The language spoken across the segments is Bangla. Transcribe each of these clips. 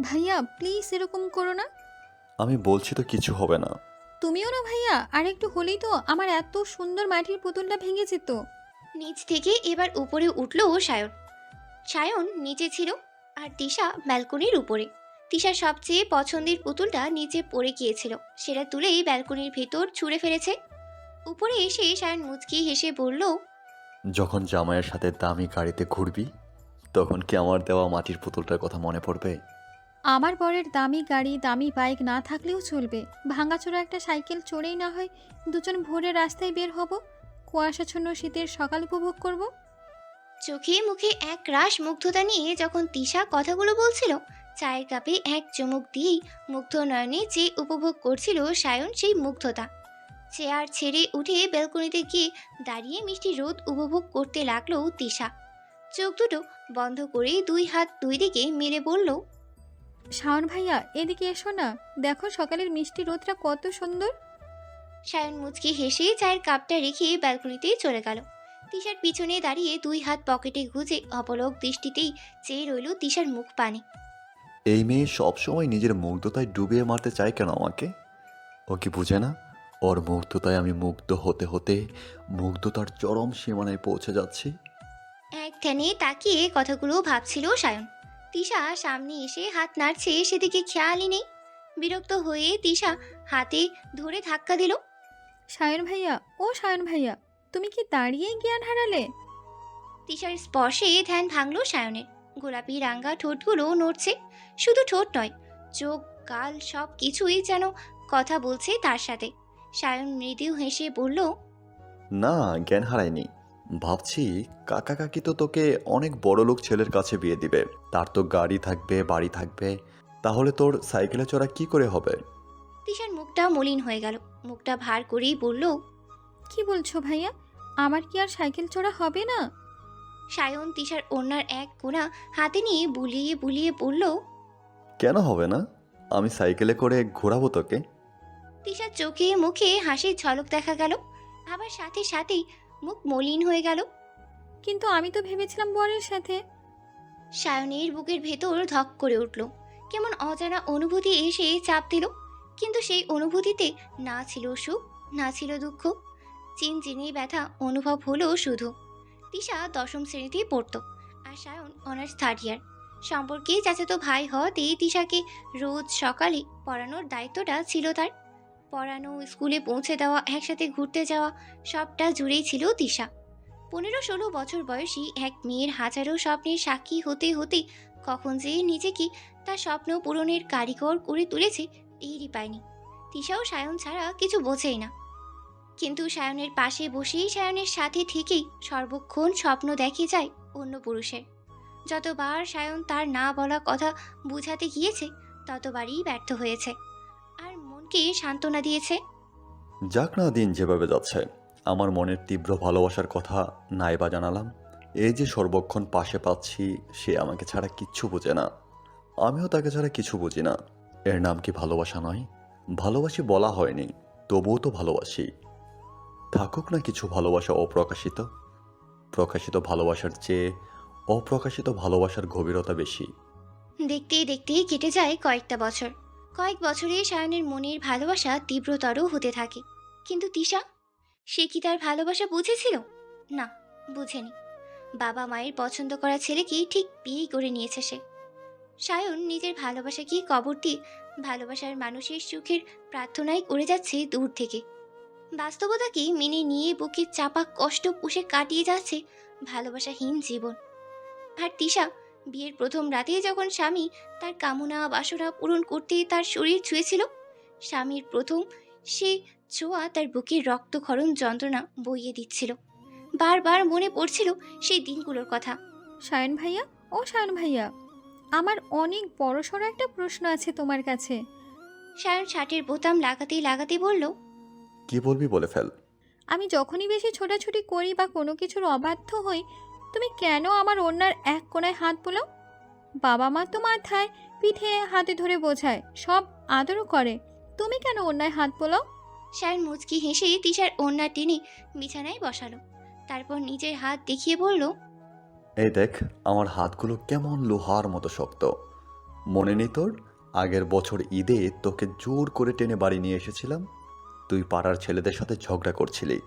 ভাইয়া প্লিজ এরকম করো না। আমি বলছি তো কিছু হবে না। তুমিও না ভাইয়া আর একটু হলেই তো আমার এত সুন্দর মাটির পুতুলটা ভেঙে যেত। নিচ থেকে এবার উপরে উঠল সায়ন। সায়ন নিচে ছিল আর তিশা ব্যালকনির উপরে। তিশার সবচেয়ে পছন্দের পুতুলটা নিচে পড়ে গিয়েছিল। সেটা তুলেই ব্যালকনির ভেতর ছুঁড়ে ফেলেছে। উপরে এসে সায়ন মুচকি হেসে বলল যখন জামাইয়ের সাথে দামি গাড়িতে ঘুরবি তখন কি আমার দেওয়া মাটির পুতুলটার কথা মনে পড়বে? আমার বরের দামি গাড়ি, দামি বাইক না থাকলেও চলবে। ভাঙাচোরা একটা সাইকেল চড়েই না হয় দুজন ভোরে রাস্তায় বের হব। কুয়াশাচ্ছন্ন শীতের সকাল উপভোগ করব। চোখে মুখে এক রাশ মুগ্ধতা নিয়ে যখন তিশা কথাগুলো বলছিল, চায়ের কাপে এক চুমুক দিয়েই মুগ্ধ নয়নে যে উপভোগ করছিল সায়ন সেই মুগ্ধতা। চেয়ার ছেড়ে উঠে ব্যালকনিতে গিয়ে দাঁড়িয়ে মিষ্টি রোদ উপভোগ করতে লাগল তিশা। চোখ দুটো বন্ধ করে দুই হাত দুই দিকে মেলে বলল শাওন ভাইয়া এদিকে এসো না। দেখো সকালের মিষ্টি রোদটা কত সুন্দর। সায়ন মুচকি হেসে চায়ের কাপটা রেখে ব্যালকনিতে চলে গেল। তিশার পিছনে দাঁড়িয়ে দুই হাত পকেটে গুজে অপলক দৃষ্টিতেই চেয়ে রইল তিশার মুখ পানে। এই মেয়ে সবসময় নিজের মুগ্ধতায় ডুবিয়ে মারতে চায় কেন আমাকে? ও কি বুঝে না? ওর মুগ্ধতায় আমি মুগ্ধ হতে হতে মুগ্ধতার চরম সীমানায় পৌঁছে যাচ্ছি। এক ধ্যানে তাকিয়ে কথাগুলো ভাবছিল সায়ন তিশা সামনে এসে হাত নাড়ছে সেদিকে খেয়ালই নেই। বিরক্ত হয়ে তিশা হাতে ধরে ধাক্কা দিল। সায়ন ভাইয়া ও সায়ন ভাইয়া তুমি কি দাঁড়িয়ে জ্ঞান হারালে? তিশার স্পর্শে ধ্যান ভাঙল সায়নের। গোলাপি রাঙ্গা ঠোঁটগুলো নড়ছে। শুধু ঠোঁট নয় চোখ গাল সব কিছুই যেন কথা বলছে তার সাথে। সায়ন মৃদু হেসে বলল না জ্ঞান হারায়নি। ভাবছি কাকা কাকি তো তোকে অনেক বড় লোক ছেলের কাছে বিয়ে দিবে। তার তো গাড়ি থাকবে বাড়ি থাকবে। তাহলে তোর সাইকেলে চড়া কি করে হবে? তিশার মুখটা মলিন হয়ে গেল। মুখটা ভার করেই বলল কি বলছো ভাইয়া? আমার কি আর সাইকেল চড়া হবে না? সায়ন তিশার ওড়নার এক কোণা হাতে নিয়ে বুলিয়ে বুলিয়ে বলল কেন হবে না? আমি সাইকেলে করে ঘোরাবো তোকে। তিশার চোখে মুখে হাসির ঝলক দেখা গেল। আবার সাথে সাথেই মুখ মলিন হয়ে গেল। কিন্তু আমি তো ভেবেছিলাম বরের সাথে। সায়নের বুকের ভেতর ধক করে উঠল। কেমন অজানা অনুভূতি এসে চাপ দিল। কিন্তু সেই অনুভূতিতে না ছিল সুখ না ছিল দুঃখ। চিনচিনি ব্যথা অনুভব হলো শুধু। তিশা দশম শ্রেণীতে পড়তো আর সায়ন অনার্স থার্ড ইয়ার সম্পর্কে চাচাতো ভাই হওয়াতে তিশাকে রোজ সকালে পড়ানোর দায়িত্বটা ছিল তার। পড়ানো, স্কুলে পৌঁছে দেওয়া, একসাথে ঘুরতে যাওয়া, সবটা জুড়েই ছিল তিশা পনেরো ষোলো বছর বয়সী এক মেয়ের হাজারো স্বপ্নের সাক্ষী হতে হতে কখন যে নিজেকে তার স্বপ্ন পূরণের কারিগর করে তুলেছে টেরই পায়নি। তিশাও সায়ন ছাড়া কিছু বোঝেই না। কিন্তু সায়নের পাশে বসেই সায়নের সাথে থেকেই সর্বক্ষণ স্বপ্ন দেখে যায় অন্য পুরুষের। যতবার সায়ন তার না বলা কথা বুঝাতে গিয়েছে, ততবারই ব্যর্থ হয়েছে। মনকে সান্ত্বনা দিয়েছে? যাক না দিন যেভাবে যাচ্ছে আমার মনের তীব্র ভালোবাসার কথা নাই বা জানালাম। এই যে সর্বক্ষণ পাশে পাচ্ছি সে আমাকে ছাড়া কিচ্ছু বোঝে না। আমিও তাকে ছাড়া কিছু বুঝি না। এর নাম কি ভালোবাসা নয়? ভালোবাসি বলা হয়নি তবুও তো ভালোবাসি। থাকুক না কিছু ভালোবাসা অপ্রকাশিত। প্রকাশিত ভালোবাসার চেয়ে অপ্রকাশিত ভালোবাসার গভীরতা বেশি। দেখতেই দেখতেই কেটে যায় কয়েকটা বছর। কয়েক বছরে সায়নের মনের ভালোবাসা তীব্রতর হতে থাকে। কিন্তু তিশা, সে কি তার ভালোবাসা বুঝেছিল? না, বুঝেনি। বাবা মায়ের পছন্দ করা ছেলেকে ঠিক বিয়েই করে নিয়েছে সে। সায়ন নিজের ভালোবাসাকে কবর দিয়ে ভালোবাসার মানুষের সুখের প্রার্থনাই করে যাচ্ছে দূর থেকে। বাস্তবতাকে মেনে নিয়ে বুকের চাপা কষ্ট পুষে কাটিয়ে যাচ্ছে ভালোবাসাহীন জীবন। আর তিশা বিয়ের প্রথম রাতেই যখন স্বামী তার কামনা বাসনা পূরণ করতে তার শরীর ছুঁয়েছিল স্বামীর প্রথম সে ছোঁয়া তার বুকের রক্তক্ষরণ যন্ত্রণা বইয়ে দিচ্ছিল। বারবার মনে পড়ছিল সেই দিনগুলোর কথা। সায়ন ভাইয়া ও সায়ন ভাইয়া আমার অনেক বড়সড় একটা প্রশ্ন আছে তোমার কাছে। সায়ন শার্টের বোতাম লাগাতে লাগাতে বলল কি বলবি বলে ফেল। আমি যখনই বেশি ছোটাছুটি করি বা কোনো কিছুর অবাধ্য হই তুমি কেন আমার অন্যার এক কোনায় হাত বোলাও বাবা মা তো মাথায় পিঠে হাতে ধরে বোঝায় সব আদরও করে। তুমি কেন অন্যায় হাত বোলাও সায়ন মুচকি হেসে তিশার ওড়না টেনে বিছানায় বসালো। তারপর নিজের হাত দেখিয়ে বলল এই দেখ আমার হাতগুলো কেমন লোহার মতো শক্ত। মনে নেই তোর আগের বছর ঈদে তোকে জোর করে টেনে বাড়ি নিয়ে এসেছিলাম। তুই পাড়ার ছেলেদের সাথে ঝগড়া করছিলি।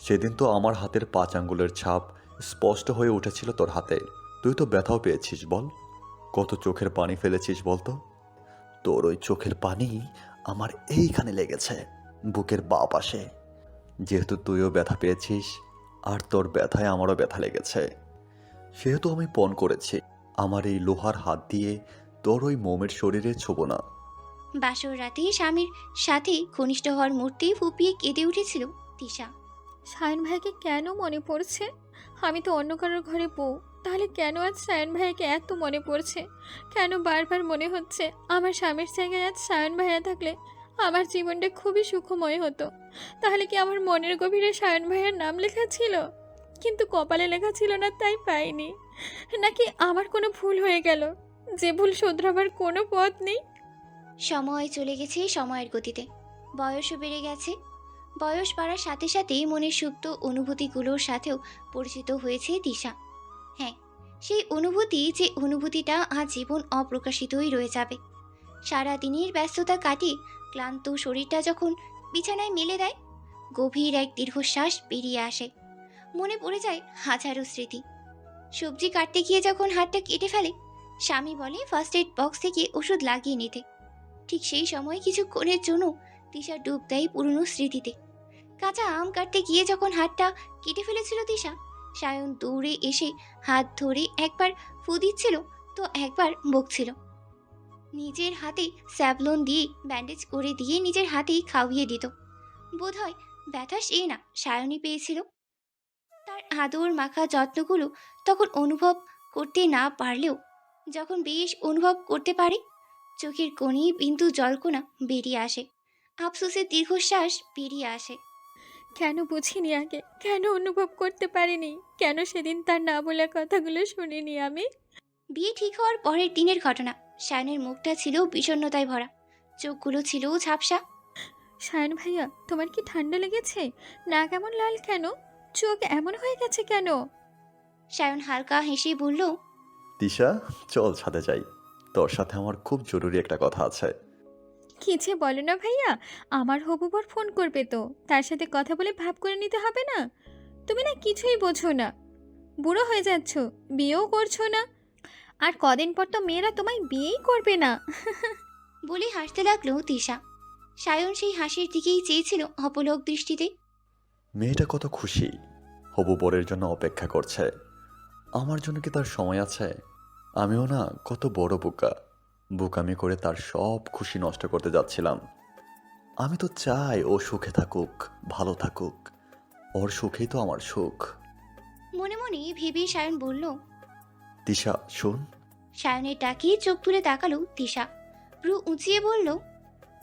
সেদিন তো আমার হাতের পাঁচ আঙ্গুলের ছাপ স্পষ্ট হয়ে উঠেছিল তোর হাতে। তুই তো ব্যথাও পেয়েছিস বল। কত চোখের পানি ফেলেছিস বলতো তোর ওই চোখের পানি আমার এইখানে লেগেছে বুকের বা পাশে। যেহেতু তুইও ব্যথা পেয়েছিস আর তোর ব্যথায় আমারও ব্যথা লেগেছে। সেহেতু আমি পণ করেছি আমার এই লোহার হাত দিয়ে তোর ওই মোমের শরীরে ছোবো না। বাসর রাতে স্বামীর সাথে ঘনিষ্ঠ হওয়ার মূর্তি ফুপিয়ে কেঁদে উঠেছিল তিশা। সায়ন ভাইকে কেন মনে পড়ছে? আমি তো অন্য কারোর ঘরে বউ। তাহলে কেন আজ সায়ন ভাইকে এত মনে পড়ছে? কেন বারবার মনে হচ্ছে আমার স্বামীর জায়গায় আজ সায়ন ভাইয়া থাকলে আমার জীবনটা খুবই সুখময় হতো? তাহলে কি আমার মনের গভীরে সায়ন ভাইয়ের নাম লেখা ছিল? কিন্তু কপালে লেখা ছিল না, তাই পাইনি। নাকি আমার কোনো ভুল হয়ে গেল? যে ভুল শোধরাবার কোনো পথ নেই? সময় চলে গেছে, সময়ের গতিতে। বয়সও বেড়ে গেছে বয়স বাড়ার সাথে সাথে মনের সুপ্ত অনুভূতিগুলোর সাথেও পরিচিত হয়েছে দিশা। হ্যাঁ সেই অনুভূতি যে অনুভূতিটা আজ জীবন অপ্রকাশিতই রয়ে যাবে। সারা দিনের ব্যস্ততা কাটিয়ে ক্লান্ত শরীরটা যখন বিছানায় মেলে দেয়, গভীর এক দীর্ঘশ্বাস বেরিয়ে আসে। মনে পড়ে যায় হাজারো স্মৃতি। সবজি কাটতে গিয়ে যখন হাতটা কেটে ফেলে, স্বামী বলে ফার্স্ট এড বক্স থেকে ওষুধ লাগিয়ে নিতে। ঠিক সেই সময় কিছুক্ষণের জন্য তিশা ডুব দেয় পুরনো স্মৃতিতে। কাঁচা আম কাটতে গিয়ে যখন হাতটা কেটে ফেলেছিল তিশা সায়ন দৌড়ে এসে হাত ধরে একবার ফু দিচ্ছিল, তো একবার বকছিল। নিজের হাতে স্যাবলন দিয়ে ব্যান্ডেজ করে দিয়ে নিজের হাতেই খাওয়িয়ে দিত। বোধহয় ব্যথা সে না, সায়নই পেয়েছিল। তার আদর মাখা যত্নগুলো তখন অনুভব করতে না পারলেও, যখন বেশ অনুভব করতে পারে, চোখের কোণে বিন্দু জলকোনা বেরিয়ে আসে। আফসোসের দীর্ঘশ্বাস বেরিয়ে আসে। কেন বুঝিনি আগে? কেন অনুভব করতে পারিনি? কেন সেদিন তার না বলা কথাগুলো শুনিনি আমি? বিয়ে ঠিক হওয়ার পরের দিনের ঘটনা। শায়নের মুখটা ছিল বিষণ্ণতায় ভরা। চোখগুলো ছিল ঝাপসা। সায়ন ভাইয়া তোমার কি ঠান্ডা লেগেছে? না কেমন লাল কেন? চোখ এমন হয়ে গেছে কেন? শায়ন হালকা হেসে বলল তিশা চল ছাদে যাই। তোর সাথে আমার খুব জরুরি একটা কথা আছে। কি যে বলো না ভাইয়া? আমার হবু বর ফোন করবে তো। তার সাথে কথা বলে ভাব করে নিতে হবে না? তুমি না কিছুই বোঝো না। বুড়ো হয়ে যাচ্ছ। বিয়েও করছ না। আর কদিন পর তো মেয়েরা তোমায় বিয়েই করবে না। বলে হাসতে লাগল তিশা। সায়ন সেই হাসির দিকেই চেয়েছিল অপলক দৃষ্টিতে। মেয়েটা কত খুশি। হবু বরের জন্য অপেক্ষা করছে। আমার জন্য কি তার সময় আছে? আমিও না কত বড় বোকা। বোকামি করে তার সব খুশি নষ্ট করতে যাচ্ছিলাম। আমি তো চাই ও সুখে থাকুক ভালো থাকুক। ওর সুখেই তো আমার সুখ। মনে মনে ভেবে সায়ন বলল তিশা শোন। সায়নের ডাকে চোখ তুলে তাকালো তিশা। ভ্রু উঁচিয়ে বলল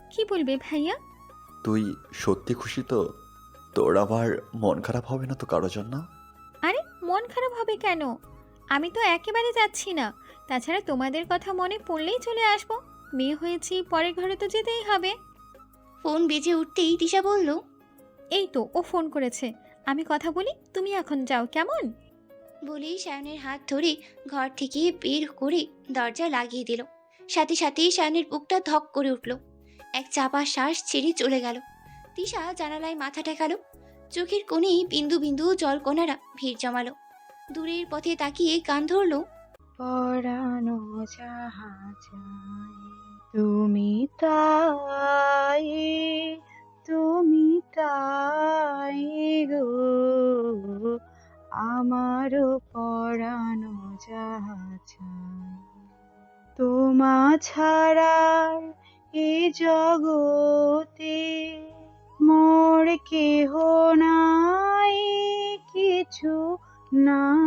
কি বলবে ভাইয়া? তুই সত্যি খুশি তো? তোর আবার মন খারাপ হবে না তো কারোর জন্য? আরে মন খারাপ হবে কেন? আমি তো একেবারে যাচ্ছি না। তাছাড়া তোমাদের কথা মনে পড়লেই চলে আসব। মেয়ে হয়েছি পরের ঘরে তো যেতেই হবে। ফোন বেজে উঠতেই তিশা বলল এই তো ও ফোন করেছে। আমি কথা বলি তুমি এখন যাও কেমন? বলেই সায়নের হাত ধরে ঘর থেকে বের করে দরজা লাগিয়ে দিল। সাথে সাথেই সায়নের বুকটা ধক করে উঠল। এক চাপা শ্বাস ছেড়ে চলে গেল। তিশা জানালায় মাথা ঠেকালো। চোখের কোণেই বিন্দু বিন্দু জলকণারা ভিড় জমালো। দূরের পথে তাকিয়ে কান ধরলো পরানো যাহা যায় তুমি তাই তুমি তাই গো। আমারও পরানো যাহা যায় তোমা ছাড়ার এ জগতে মোর কেহ নাই, কিছু নাই।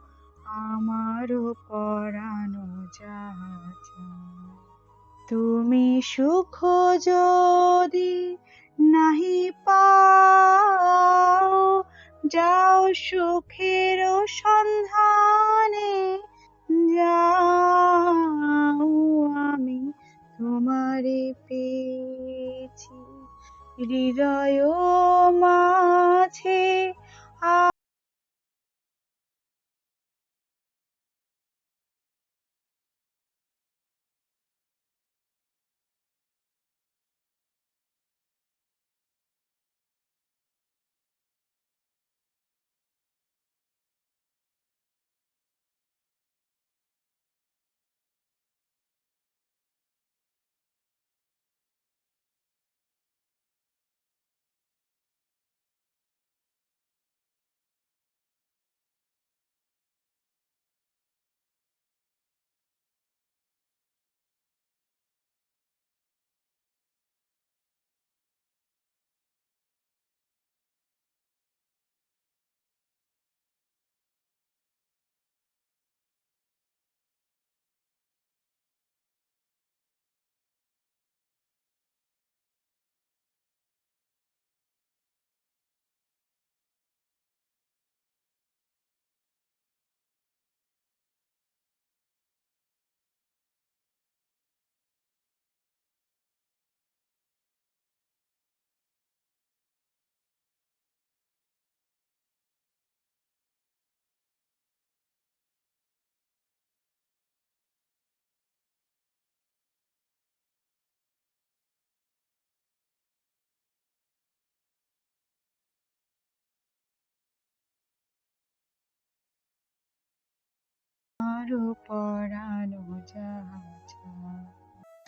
আমারও পরানো যা চায়। তুমি সুখ যদি নাহি পাও, যাও সুখের সন্ধানে, যাও আমি তোমারে পেয়েছি হৃদয় মাঝে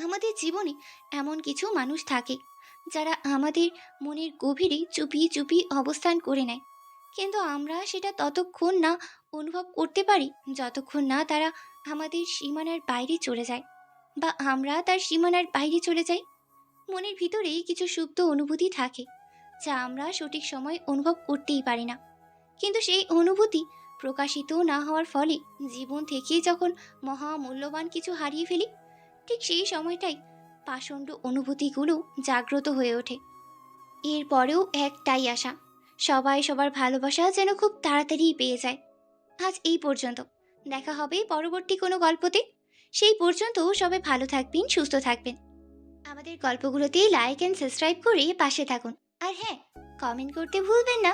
আমাদের জীবনে এমন কিছু মানুষ থাকে, যারা আমাদের মনের গভীরে চুপিয়ে চুপিয়ে অবস্থান করে নেয়। কিন্তু আমরা সেটা ততক্ষণ না অনুভব করতে পারি, যতক্ষণ না তারা আমাদের সীমানার বাইরে চলে যায় বা আমরা তার সীমানার বাইরে চলে যাই। মনের ভিতরেই কিছু সুপ্ত অনুভূতি থাকে, যা আমরা সঠিক সময় অনুভব করতেই পারি না। কিন্তু সেই অনুভূতি প্রকাশিত না হওয়ার ফলে জীবন থেকেই যখন মহা মূল্যবান কিছু হারিয়ে ফেলি, ঠিক সেই সময়টাই পাষণ্ড অনুভূতিগুলো জাগ্রত হয়ে ওঠে। এরপরেও একটাই আশা, সবাই সবার ভালোবাসা যেন খুব তাড়াতাড়ি পেয়ে যায়। আজ এই পর্যন্ত। দেখা হবে পরবর্তী কোনো গল্পতে। সেই পর্যন্ত সবাই ভালো থাকবেন, সুস্থ থাকবেন। আমাদের গল্পগুলোতে লাইক অ্যান্ড সাবস্ক্রাইব করে পাশে থাকুন। আর হ্যাঁ কমেন্ট করতে ভুলবেন না।